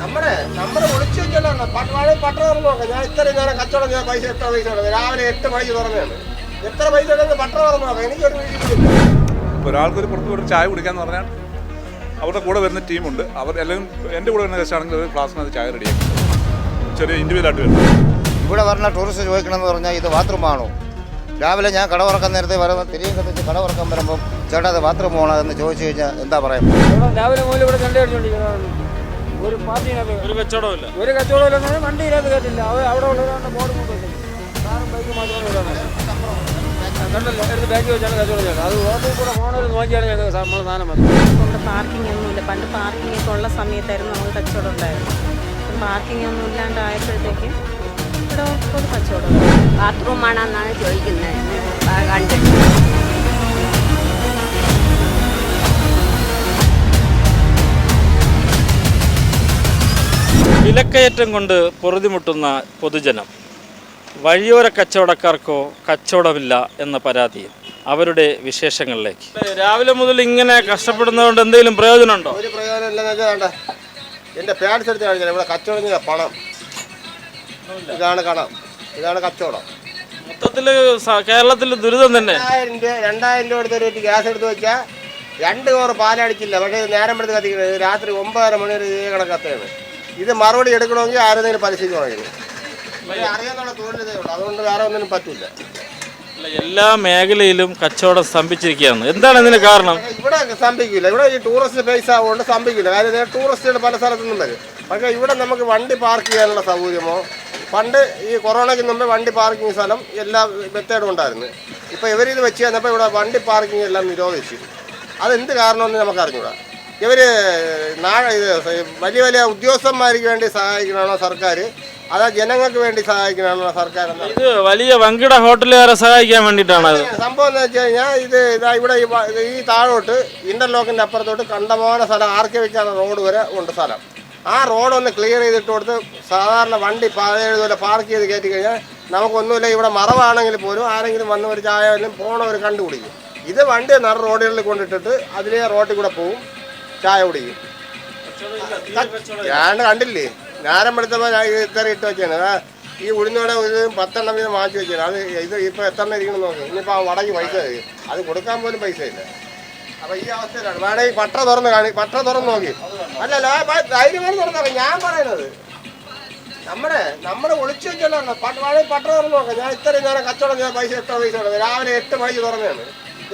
നമ്മുടെ നമ്മുടെ ഒളിച്ചു വെച്ചല്ലോ പട്ടണം പട്ടണം നോക്കാം ഞാൻ ഇത്രയും നേരം കച്ചവടം ഞാൻ പൈസ എത്ര പൈസ ഉള്ളത് രാവിലെ എട്ട് മണിക്ക് തുറന്നതാണ്. എത്ര പൈസ ഉണ്ടെന്ന് പട്ടണം തുറന്നു നോക്കാം. എനിക്കൊരു ഒരാൾക്കൊരു പുറത്ത് ഒരു ചായ കുടിക്കാന്ന് പറഞ്ഞാൽ അവരുടെ കൂടെ വരുന്ന ടീമുണ്ട്. അവർ എല്ലാവരും എന്റെ കൂടെ വരുന്ന ഗസ്റ്റാണെങ്കിൽ ഒരു ഫ്ലാസ്കിനകത്ത് ചായ റെഡിയാക്കും ചെറിയ ഇൻഡിവിജ്വലായിട്ട് വരും. ഇവിടെ വരുന്ന ടൂറിസ്റ്റ് ചോദിക്കണമെന്ന് പറഞ്ഞാൽ ഇത് ബാത്റൂമാണോ രാവിലെ ഞാൻ കട ഉറക്കാൻ നേരത്തെ വരുമ്പോൾ തിരിയും കത്തിച്ച് കട ഉറക്കാൻ വരുമ്പം ചേട്ടാ അത് ബാത്റൂം ആണോ എന്ന് ചോദിച്ചു കഴിഞ്ഞാൽ എന്താ പറയാം? രാവിലെ മുതൽ ഇവിടെ ചണ്ട അടിച്ചോണ്ടിരിക്കുന്നതാണ്. ഒരു ഒരു കച്ചവടമില്ല ഒരു കച്ചവടമില്ലെന്ന് വണ്ടിയിനകത്ത് കേട്ടില്ല അവ അവിടെ ഉള്ളവരാണ് ബോർഡ് കൊണ്ടുവന്നത് കാറും ബൈക്കും മാത്രമേ ഉള്ളതാണ് കണ്ടല്ലോ എടുത്ത് ബാക്കി വെച്ചാണ് കച്ചവടം ചെയ്യുന്നത്. അത് റോഡിൽ കൂടെ ഫോണിൽ നോക്കിയാണ് ഞങ്ങൾക്ക് നമ്മൾ സാധനം മതി. കൊണ്ട് പാർക്കിംഗ് ഒന്നുമില്ല പണ്ട് പാർക്കിംഗ് ഒക്കെ ഉള്ള സമയത്തായിരുന്നു നമുക്ക് കച്ചവടം ഉണ്ടായിരുന്നു പാർക്കിംഗ് ഒന്നും ഇല്ലാണ്ടായപ്പോഴത്തേക്കും ഇവിടെ ഒരു കച്ചവടം. ബാത്റൂമാണെന്നാണ് ചോദിക്കുന്നത്. വിലക്കയറ്റം കൊണ്ട് പൊറുതിമുട്ടുന്ന പൊതുജനം വഴിയോര കച്ചവടക്കാർക്കോ കച്ചവടമില്ല എന്ന പരാതി അവരുടെ വിശേഷങ്ങളിലേക്ക്. രാവിലെ മുതൽ ഇങ്ങനെ കഷ്ടപ്പെടുന്നതുകൊണ്ട് എന്തെങ്കിലും പ്രയോജനമുണ്ടോ? ഒരു പ്രയോജനം ഇല്ലെന്ന് വെച്ചാൽ വേണ്ട. എന്റെ പാൻസ് എടുത്ത് കാണിച്ചാൽ ഇവിടെ കച്ചവടം ചെയ്ത പണം ഇതാണ് കടം. ഇതാണ് കച്ചവടം. മൊത്തത്തിൽ കേരളത്തിൽ ദുരിതം തന്നെ. രണ്ടായിരം രൂപ രണ്ടായിരം രൂപ എടുത്ത് ഒരു ഗ്യാസ് എടുത്ത് വെച്ചാൽ രണ്ട് കോറ് പാലടിച്ചില്ല പക്ഷേ നേരം എടുത്ത് കത്തിക്കുന്നത്. രാത്രി ഒമ്പതര മണി വരെ ഇതേ കണക്കത്താണ് ഇത് മറുപടി എടുക്കണമെങ്കിൽ ആരെന്തെങ്കിലും പലിശയ്ക്ക് വാങ്ങിക്കും അറിയാന്നുള്ള തൊഴിലിതേ ഉള്ളൂ. അതുകൊണ്ട് വേറെ ഒന്നിനും പറ്റില്ല എല്ലാ മേഖലയിലും കച്ചവടം സ്തംഭിച്ചിരിക്കുകയാണ് എന്താണ് ഇതിന് കാരണം? ഇവിടെ സ്തംഭിക്കില്ല ഇവിടെ ഈ ടൂറിസ്റ്റ് പ്ലേസ് ആവുകൊണ്ട് സ്തംഭിക്കില്ല കാര്യം ടൂറിസ്റ്റുകൾ പല സ്ഥലത്തു നിന്നും വരും. പക്ഷേ ഇവിടെ നമുക്ക് വണ്ടി പാർക്ക് ചെയ്യാനുള്ള സൗകര്യമോ പണ്ട് ഈ കൊറോണയ്ക്ക് മുമ്പേ വണ്ടി പാർക്കിംഗ് സ്ഥലം എല്ലാ മെത്തേഡും ഉണ്ടായിരുന്നു. ഇപ്പോൾ ഇവരിത് വെച്ച് തന്നപ്പോൾ ഇവിടെ വണ്ടി പാർക്കിംഗ് എല്ലാം നിരോധിച്ചു. അതെന്ത് കാരണമെന്ന് നമുക്ക് അറിഞ്ഞൂടാ ഇവർ ഇത് വലിയ വലിയ ഉദ്യോഗസ്ഥന്മാർക്ക് വേണ്ടി സഹായിക്കണമാണോ സർക്കാർ അതാ ജനങ്ങൾക്ക് വേണ്ടി സഹായിക്കണമാണോ സർക്കാർ ഇത് വലിയ വൻകിട ഹോട്ടലുകാരെ സഹായിക്കാൻ വേണ്ടിയിട്ടാണ് സംഭവം എന്ന് വെച്ച് കഴിഞ്ഞാൽ ഇത് ഇതാ ഇവിടെ ഈ താഴോട്ട് ഇന്റർലോക്കിന്റെ അപ്പുറത്തോട്ട് കണ്ടമാന സ്ഥലം ആർക്കെ വെച്ചാണ് റോഡ് വരെ ഉണ്ട് സ്ഥലം. ആ റോഡ് ഒന്ന് ക്ലിയർ ചെയ്തിട്ട് കൊടുത്ത് സാധാരണ വണ്ടി പാതയെഴുതുപോലെ പാർക്ക് ചെയ്ത് കയറ്റി കഴിഞ്ഞാൽ നമുക്കൊന്നുമില്ല ഇവിടെ മറവാണെങ്കിൽ പോലും ആരെങ്കിലും വന്ന് ഒരു ചായ വല്ലതും പോണവർ കണ്ടുപിടിക്കും. ഇത് വണ്ടി നിറ റോഡുകളിൽ കൊണ്ടിട്ടിട്ട് അതിലേ റോട്ടിൽ കൂടെ പോവും. ചായ കുടിക്കും ഞാൻ കണ്ടില്ലേ? ഞാനും എടുത്തപ്പോൾ ഇത്ര ഇട്ട് വെച്ചാണ് ഈ ഉഴുന്നോടെ ഒരു പത്തെണ്ണം വീതം വാങ്ങിച്ചു വെച്ചാണ് അത് ഇത് ഇപ്പോൾ എത്ര എണ്ണം ഇരിക്കണം നോക്കി. ഇനിയിപ്പോൾ ആ വടക്ക് പൈസ അത് കൊടുക്കാൻ പോലും പൈസ ഇല്ല. അപ്പോൾ ഈ അവസ്ഥയിലാണ്. വേണമെങ്കിൽ പട്ട തുറന്ന് കാണി പട്ട തുറന്ന് നോക്കി. അല്ലല്ല ധൈര്യമായി തുറന്നറിയാം ഞാൻ പറയുന്നത് നമ്മുടെ നമ്മുടെ ഒളിച്ചു വേണമെങ്കിൽ പട്ട തുറന്ന് നോക്കാം. ഞാൻ ഇത്രയും നേരം കച്ചവടം ചെയ്യാൻ പൈസ എത്ര പൈസ രാവിലെ എട്ട് മണിക്ക് തുറന്നതാണ്.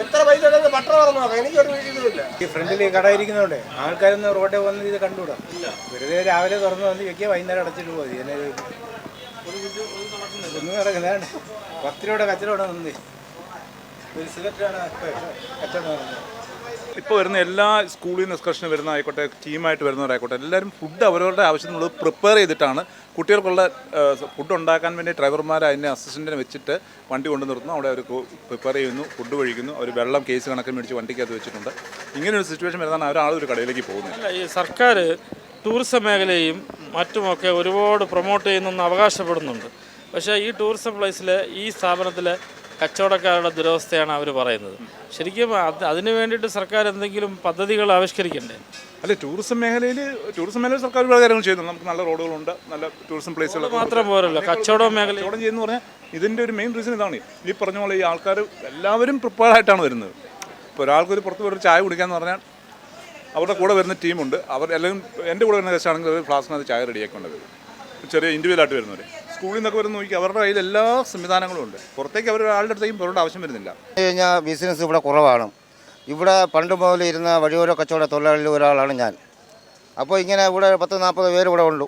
എത്ര പൈസ ഉണ്ടെന്ന് ബട്ടർ പറഞ്ഞു നോക്കാം. എനിക്കൊരു വീട്ടിലില്ല ഈ ഫ്രണ്ടിൽ കട ഇരിക്കുന്നതുകൊണ്ട് ആൾക്കാരൊന്നും റോഡിൽ വന്ന് ഇത് കണ്ടുകൂടാ. വെറുതെ രാവിലെ തുറന്ന് വന്ന് വെക്കുക വൈകുന്നേരം അടച്ചിട്ട് പോയി എന്നെ ഒന്നും നടക്കുന്നതാണ് പത്ത് രൂപയുടെ കച്ചവടം നിന്ന് ഒരു സിഗരറ്റാണ് കച്ചവടം നടന്നത്. ഇപ്പോൾ വരുന്ന എല്ലാ സ്കൂളിൽ നിന്ന് എക്സ്കർഷന് വരുന്ന ആയിക്കോട്ടെ ടീമായിട്ട് വരുന്നവരായിക്കോട്ടെ എല്ലാവരും ഫുഡ് അവരവരുടെ ആവശ്യത്തിനുള്ളത് പ്രിപ്പയർ ചെയ്തിട്ടാണ്. കുട്ടികൾക്കുള്ള ഫുഡ് ഉണ്ടാക്കാൻ വേണ്ടി ഡ്രൈവർമാർ അതിന്റെ അസിസ്റ്റന്റിനെ വെച്ചിട്ട് വണ്ടി കൊണ്ടു നിർത്തുന്നു. അവിടെ അവർ പ്രിപ്പയർ ചെയ്യുന്നു ഫുഡ് കഴിക്കുന്നു. അവർ വെള്ളം കേസ് കണക്കിന് മേടിച്ച് വണ്ടിക്കകത്ത് വെച്ചിട്ടുണ്ട്. ഇങ്ങനൊരു സിറ്റുവേഷൻ വരുന്നതാണ് ഒരാൾ ഒരു കടയിലേക്ക് പോകുന്നത്. ഈ സർക്കാർ ടൂറിസം മേഖലയും മറ്റുമൊക്കെ ഒരുപാട് പ്രൊമോട്ട് ചെയ്യുന്നെന്ന് അവകാശപ്പെടുന്നുണ്ട്. പക്ഷേ ഈ ടൂറിസം പ്ലേസിലെ ഈ സ്ഥാപനത്തിലെ കച്ചവടക്കാരുടെ ദുരവസ്ഥയാണ് അവർ പറയുന്നത്. ശരിക്കും അതിനു അതിന് വേണ്ടിയിട്ട് സർക്കാർ എന്തെങ്കിലും പദ്ധതികൾ ആവിഷ്കരിക്കണ്ടേ? അല്ലെ ടൂറിസം മേഖലയിൽ ടൂറിസം മേഖലയിൽ സർക്കാർ ഒരുപാട് കാര്യങ്ങൾ ചെയ്യുന്നു നമുക്ക് നല്ല റോഡുകളുണ്ട് നല്ല ടൂറിസം പ്ലേസുകൾ മാത്രം പോരല്ലോ കച്ചവട മേഖല കച്ചവടം ചെയ്യുന്ന പറഞ്ഞാൽ ഇതിന്റെ ഒരു മെയിൻ റീസൺ ഇതാണ്. ഈ പറഞ്ഞ പോലെ ഈ ആൾക്കാർ എല്ലാവരും പ്രിപ്പയർഡ് ആയിട്ടാണ് വരുന്നത്. ഇപ്പോൾ ഒരാൾക്കൊരു പുറത്ത് പോയി ചായ കുടിക്കാന്ന് പറഞ്ഞാൽ അവരുടെ കൂടെ വരുന്ന ടീമുണ്ട് അവർ അല്ലെങ്കിൽ എന്റെ കൂടെ വരുന്ന ഗസ്റ്റാണെങ്കിൽ ഒരു ഫ്ലാസ്കിനകത്ത് ചായ റെഡിയാക്കേണ്ടത് ചെറിയ ഇൻഡിവിജ്വലായിട്ട് വരുന്നവർ സ്കൂളിൽ നിന്നൊക്കെ വരുന്ന നോക്കി അവരുടെ കയ്യിൽ എല്ലാ സംവിധാനങ്ങളും ഉണ്ട്. പുറത്തേക്ക് അവർ ഒരാളുടെ അടുത്തേക്കും പോകേണ്ട ആവശ്യം വരുന്നില്ല. കഴിഞ്ഞാൽ ബിസിനസ് ഇവിടെ കുറവാണ്. ഇവിടെ പണ്ട് മുതൽ ഇരുന്ന വഴിയോര കച്ചവട തൊഴിലാളികളിൽ ഒരാളാണ് ഞാൻ. അപ്പോൾ ഇങ്ങനെ ഇവിടെ പത്ത് നാൽപ്പത് പേര് ഇവിടെ ഉള്ളൂ.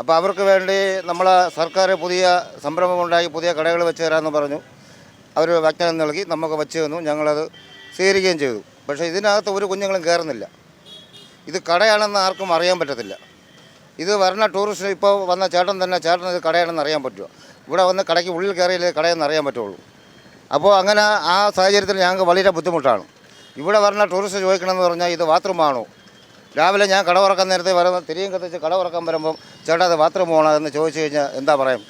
അപ്പോൾ അവർക്ക് വേണ്ടി നമ്മളെ സർക്കാർ പുതിയ സംരംഭമുണ്ടാക്കി പുതിയ കടകൾ വെച്ച് തരാമെന്ന് പറഞ്ഞു. അവർ വാഗ്ദാനം നൽകി നമുക്ക് വെച്ച് തന്നു. ഞങ്ങളത് സ്വീകരിക്കുകയും ചെയ്തു. പക്ഷേ ഇതിനകത്ത് ഒരു കുഞ്ഞുങ്ങളും കയറുന്നില്ല. ഇത് കടയാണെന്ന് ആർക്കും അറിയാൻ പറ്റത്തില്ല. ഇത് വരുന്ന ടൂറിസ്റ്റ് ഇപ്പോൾ വന്ന ചേട്ടൻ തന്നെ ചേട്ടൻ ഇത് കടയാണെന്ന് അറിയാൻ പറ്റുമോ? ഇവിടെ വന്ന് കടയ്ക്ക് ഉള്ളിൽ കയറിയില്ലേ കടയെന്ന് അറിയാൻ പറ്റുള്ളൂ. അപ്പോൾ അങ്ങനെ ആ സാഹചര്യത്തിൽ ഞങ്ങൾക്ക് വളരെ ബുദ്ധിമുട്ടാണ്. ഇവിടെ വരുന്ന ടൂറിസ്റ്റ് ചോദിക്കണമെന്ന് പറഞ്ഞാൽ ഇത് ബാത്റൂമാണോ രാവിലെ ഞാൻ കട ഉറക്കാൻ നേരത്തെ വരുന്ന തിരിയും കത്തിച്ച് കട ഉറക്കാൻ വരുമ്പം ചേട്ടാ അത് ബാത്റൂം പോകണം എന്ന് ചോദിച്ചു കഴിഞ്ഞാൽ എന്താ പറയാം?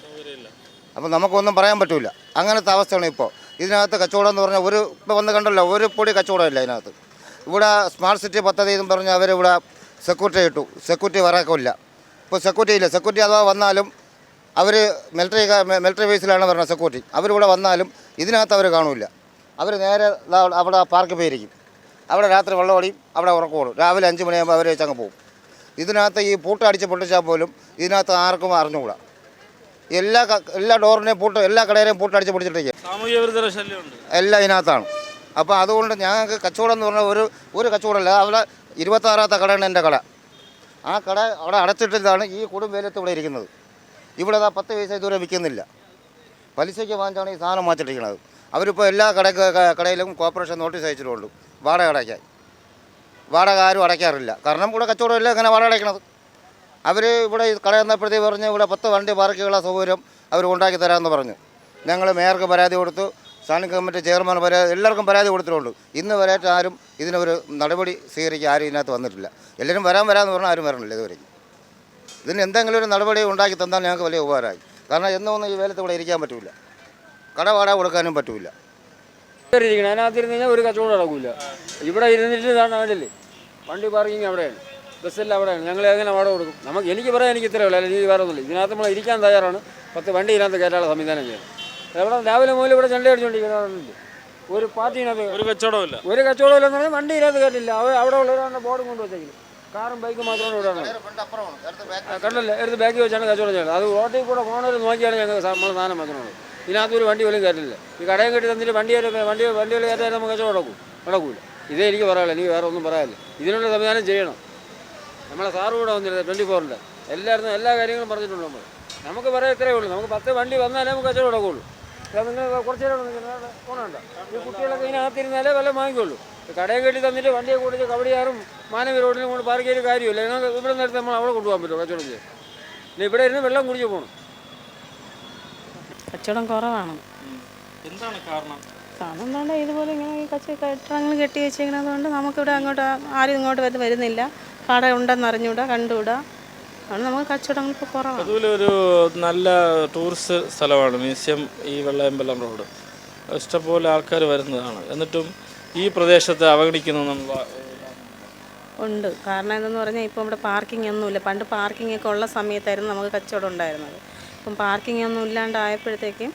അപ്പം നമുക്കൊന്നും പറയാൻ പറ്റില്ല അങ്ങനത്തെ അവസ്ഥയാണ് ഇപ്പോൾ. ഇതിനകത്ത് കച്ചവടം എന്ന് പറഞ്ഞാൽ ഒരു ഇപ്പോൾ വന്ന് കണ്ടല്ലോ ഒരു പൊടി കച്ചവടമില്ല ഇതിനകത്ത്. ഇവിടെ സ്മാർട്ട് സിറ്റി പദ്ധതി എന്ന് പറഞ്ഞാൽ അവരിവിടെ സെക്യൂരിറ്റി ഇട്ടു. സെക്യൂരിറ്റി വരാക്കില്ല ഇപ്പോൾ സെക്യൂരിറ്റി ഇല്ല. സെക്യൂരിറ്റി അഥവാ വന്നാലും അവർ മിലിറ്ററി മിലിറ്ററി ബേസിലാണ് പറഞ്ഞത് സെക്യൂരിറ്റി. അവരിവിടെ വന്നാലും ഇതിനകത്ത് അവർ കാണില്ല. അവർ നേരെ അവിടെ പാർക്ക് പോയിരിക്കും അവിടെ രാത്രി വെള്ളമടിയും അവിടെ ഉറക്കോളും രാവിലെ അഞ്ച് മണിയാകുമ്പോൾ അവർ വെച്ചങ്ങ് പോകും. ഇതിനകത്ത് ഈ പൂട്ട അടിച്ച് പൊട്ടിച്ചാൽ പോലും ഇതിനകത്ത് ആർക്കും അറിഞ്ഞുകൂടാ. എല്ലാ എല്ലാ ഡോറിനെയും പൂട്ട് എല്ലാ കടയിലെയും പൂട്ടടിച്ച് ശല്യമുണ്ട്. എല്ലാം ഇതിനകത്താണ്. അപ്പോൾ അതുകൊണ്ട് ഞങ്ങൾക്ക് കച്ചവടം എന്ന് പറഞ്ഞാൽ ഒരു ഒരു കച്ചവടമല്ല അവിടെ ഇരുപത്താറാമത്തെ കടയാണ് എന്റെ കട. ആ കട അവിടെ അടച്ചിട്ടിട്ടാണ് ഈ കൊടും വേലത്ത് ഇവിടെ ഇരിക്കുന്നത്. ഇവിടെ അതാ പത്ത് പൈസ ഇതുവരെ വിൽക്കുന്നില്ല. പലിശയ്ക്ക് വാങ്ങിച്ചാണ് ഈ സാധനം മാറ്റിട്ടിരിക്കുന്നത് അവരിപ്പോൾ എല്ലാ കട കടയിലും കോർപ്പറേഷൻ നോട്ടീസ് അയച്ചിട്ടുള്ളൂ. വാടക അടയ്ക്കാൻ. വാടക ആരും അടയ്ക്കാറില്ല. കാരണം ഇവിടെ കച്ചവടമല്ല ഇങ്ങനെ വാടക അടയ്ക്കണത്? അവർ ഇവിടെ കട എന്നപ്പോഴത്തേക്ക് പറഞ്ഞ് ഇവിടെ പത്ത് വണ്ടി പാർക്കുകളുടെ സൗകര്യം അവർ ഉണ്ടാക്കി തരാമെന്ന് പറഞ്ഞു. ഞങ്ങൾ മേയർക്ക് പരാതി കൊടുത്തു. സ്റ്റാൻഡിംഗ് കമ്മിറ്റി ചെയർമാൻ പരാതി എല്ലാവർക്കും പരാതി കൊടുത്തിട്ടുണ്ട്. ഇന്ന് വരെയായിട്ട് ആരും ഇതിനൊരു നടപടി സ്വീകരിക്കാൻ ആരും ഇതിനകത്ത് വന്നിട്ടില്ല. എല്ലാവരും വരാൻ വരാമെന്ന് പറഞ്ഞാൽ ആരും വരണില്ല ഇതുവരെ. ഇതിന് എന്തെങ്കിലും ഒരു നടപടി ഉണ്ടാക്കി തന്നാൽ ഞങ്ങൾക്ക് വലിയ ഉപകാരമായി. കാരണം എന്നൊന്നും ഈ വേലത്ത് ഇവിടെ ഇരിക്കാൻ പറ്റില്ല കട വാടക കൊടുക്കാനും പറ്റില്ല ഒരു കച്ചവടം നടക്കില്ല ഇവിടെ ഇരുന്നിട്ട് വണ്ടി പാർക്കിങ് അവിടെയാണ്. ബസ്സെല്ലാം അവിടെയാണ്. ഞങ്ങൾ എങ്ങനെ വാടക കൊടുക്കും? നമുക്ക് എനിക്ക് പറയാൻ എനിക്ക് ഇത്രയേ ഉള്ളൂ. അല്ലെങ്കിൽ വേറെ ഒന്നുമില്ല. ഇതിനകത്ത് നമ്മൾ ഇരിക്കാൻ തയ്യാറാണ്. പത്ത് വണ്ടി ഇതിനകത്ത് കയറ്റാനുള്ള സംവിധാനം ചെയ്യണം. എവിടെ? രാവിലെ മുതൽ ഇവിടെ ചണ്ടി അടിച്ചുകൊണ്ടിരിക്കുന്നവരുണ്ട് ഒരു പാർട്ടിനകത്ത് ഒരു കച്ചവടമില്ല ഒരു കച്ചവടമില്ലെന്ന് പറഞ്ഞാൽ വണ്ടി ഇതിനകത്ത് കയറ്റില്ല അവ അവിടെ ഉള്ളവരാണ് ബോർഡും കൊണ്ട് വെച്ചേക്കുന്നത് കാറും ബൈക്കും മാത്രമാണ് ഇവിടെ കണ്ടല്ലേ? എടുത്ത് ബാക്കി വെച്ചാണ് കച്ചവടം ചെയ്യുന്നത്. അത് റോട്ടിൽ കൂടെ പോകണവർ നോക്കിയാണ് ഞങ്ങൾ നമ്മൾ സാധനം വെക്കണത് ഇതിനകത്ത് ഒരു വണ്ടി പോലും കയറ്റില്ല ഈ കടയും കെട്ടി തന്നിട്ട് വണ്ടി വണ്ടി വണ്ടികൾ കയറ്റാൻ നമുക്ക് കച്ചവടം നടക്കും. നടക്കൂല. ഇതേ എനിക്ക് പറയാനില്ല എനിക്ക് വേറെ ഒന്നും പറയാനില്ല. ഇതിനുള്ള സംവിധാനം ചെയ്യണം. നമ്മളെ സാറ് കൂടെ വന്നിരുന്നത് ട്വന്റി ഫോറിന്റെ എല്ലായിടത്തും എല്ലാ കാര്യങ്ങളും പറഞ്ഞിട്ടുണ്ട് നമ്മൾ നമുക്ക് പറയാൻ ഇത്രയേ ഉള്ളൂ. നമുക്ക് പത്ത് വണ്ടി വന്നാലേ നമുക്ക് കച്ചവടം നടക്കുള്ളൂ ഇതാ നിങ്ങൾ കുറച്ച് നേരം നിൽക്കുന്നത് ഈ കുട്ടികളൊക്കെ ഇതിനകത്തിരുന്നാലേ വല്ല വാങ്ങിക്കുള്ളൂ. ഈ കടയും കെട്ടി തന്നിട്ട് വണ്ടിയെ കൂടി കവടിയാറും മാനവി റോഡിലും കൊണ്ട് പാർക്ക് ചെയ്ത് കാര്യമില്ല. ഞങ്ങൾ ഇവിടെ നേരത്തെ നമ്മൾ അവിടെ കൊണ്ടുപോകാൻ പറ്റുമോ കച്ചവടം ചെയ്യാൻ. ഇനി ഇവിടെ ഇരുന്ന് വെള്ളം കുടിച്ച് പോകണം കച്ചവടം കുറവാണ്. എന്താണ് കാരണം? കാരണം എന്താണ് ഇതുപോലെ ഇങ്ങനെ ഈ കച്ച കെട്ടിടങ്ങൾ കെട്ടി വെച്ചിരിക്കുന്നതുകൊണ്ട് നമുക്കിവിടെ അങ്ങോട്ട് ആരും ഇങ്ങോട്ട് വന്ന് വരുന്നില്ല. കട ഉണ്ടെന്ന് അറിഞ്ഞൂടാ കണ്ടുകൂടാ. അതുകൊണ്ട് നമുക്ക് കച്ചവടങ്ങൾ ഇപ്പോൾ കുറവാണ് അതുപോലെ ഒരു നല്ല ടൂറിസ്റ്റ് സ്ഥലമാണ് മ്യൂസിയം ഈ വെള്ളയമ്പലം റോഡ്. ഇഷ്ടംപോലെ ആൾക്കാർ വരുന്നതാണ്. എന്നിട്ടും ഈ പ്രദേശത്തെ അവഗണിക്കുന്നു ഉണ്ട്. കാരണം എന്തെന്ന് പറഞ്ഞാൽ ഇപ്പോൾ ഇവിടെ പാർക്കിംഗ് ഒന്നുമില്ല. പണ്ട് പാർക്കിംഗ് ഒക്കെ ഉള്ള സമയത്തായിരുന്നു നമുക്ക് കച്ചവടം ഉണ്ടായിരുന്നത്. ഇപ്പം പാർക്കിംഗ് ഒന്നും ഇല്ലാണ്ടായപ്പോഴത്തേക്കും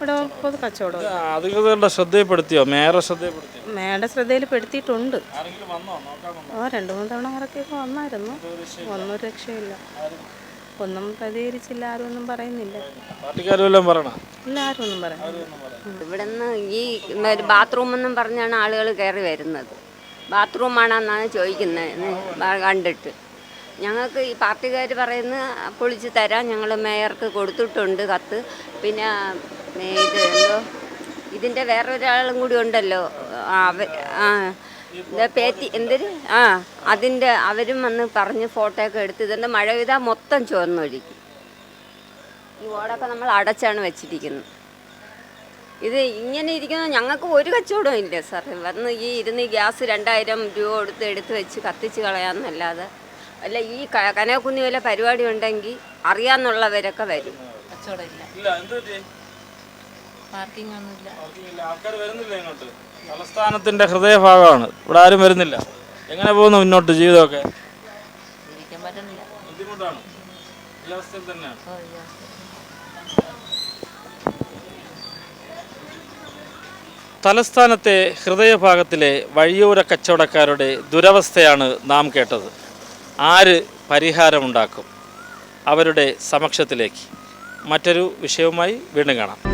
ഇവിടെ പൊതു കച്ചവടം. അധികൃതരുടെ ശ്രദ്ധയിൽപ്പെടുത്തിയോ? മേയറെ ശ്രദ്ധയിൽപ്പെടുത്തിയോ? മേയുടെ ശ്രദ്ധയിൽ പെടുത്തിയിട്ടുണ്ട് ആരെങ്കിലും വന്നോ? നോക്കാൻ ആ രണ്ട് മൂന്ന് തവണ ആരൊക്കെയൊക്കെ വന്നായിരുന്നു. ഒന്നും രക്ഷയില്ല ഒന്നും പ്രതികരിച്ചില്ല ആരും ഒന്നും പറയുന്നില്ല. പാർട്ടിക്കാരും എല്ലാം പറയണം? ഇല്ല ആരും ഒന്നും പറയുന്നില്ല ഇവിടുന്ന് ഈ ബാത്റൂം എന്നും പറഞ്ഞാണ് ആളുകൾ കയറി വരുന്നത്. ബാത്റൂം ആണെന്നാണ് ചോദിക്കുന്നത്. കണ്ടിട്ട്. ഞങ്ങൾക്ക് ഈ പാർട്ടിക്കാർ പറയുന്നത് പൊളിച്ച് തരാം ഞങ്ങൾ മേയർക്ക് കൊടുത്തിട്ടുണ്ട് കത്ത്. പിന്നെ ഇത് എന്തോ? ഇതിന്റെ വേറൊരാളും കൂടി ഉണ്ടല്ലോ. ആ, അവ ആ പേറ്റി എന്തൊരു? ആ അതിന്റെ അവരും വന്ന് പറഞ്ഞ് ഫോട്ടോ ഒക്കെ എടുത്ത് ഇതിന്റെ മഴ പെയ്താൽ മൊത്തം ചുവന്നൊഴിക്കും ഈ ഓടൊക്കെ നമ്മൾ അടച്ചാണ് വെച്ചിരിക്കുന്നത്. ഇത് ഇങ്ങനെ ഇരിക്കുന്ന ഞങ്ങൾക്ക് ഒരു കച്ചവടവും ഇല്ല സാർ വന്ന് ഈ ഇരുന്ന് ഗ്യാസ് രണ്ടായിരം രൂപ കൊടുത്ത് എടുത്ത് വെച്ച് കത്തിച്ച് കളയാമെന്നല്ലാതെ അല്ല ഈ ക- കനകക്കുന്നി വല്ല പരിപാടി ഉണ്ടെങ്കിൽ അറിയാന്നുള്ളവരൊക്കെ വരും. കച്ചവടം ഇല്ല. പാർക്കിംഗ് ഒന്നുമില്ല ആൾക്കാർ വരുന്നില്ല ഇങ്ങോട്ട്. തലസ്ഥാനത്തിന്റെ ഹൃദയഭാഗമാണ്. ഇവിടെ ആരും വരുന്നില്ല. എങ്ങനെ പോകുന്നു മുന്നോട്ട് ജീവിതമൊക്കെ? ഇരിക്കാൻ പറ്റുന്നില്ല. ബുദ്ധിമുട്ടാണ്. ഈ അവസ്ഥയിൽ തന്നെയാണ്. തലസ്ഥാനത്തെ ഹൃദയഭാഗത്തിലെ വഴിയോര കച്ചവടക്കാരുടെ ദുരവസ്ഥയാണ് നാം കേട്ടത്. ആര് പരിഹാരമുണ്ടാക്കും? അവരുടെ സമക്ഷത്തിലേക്ക്. മറ്റൊരു വിഷയവുമായി വീണ്ടും കാണാം.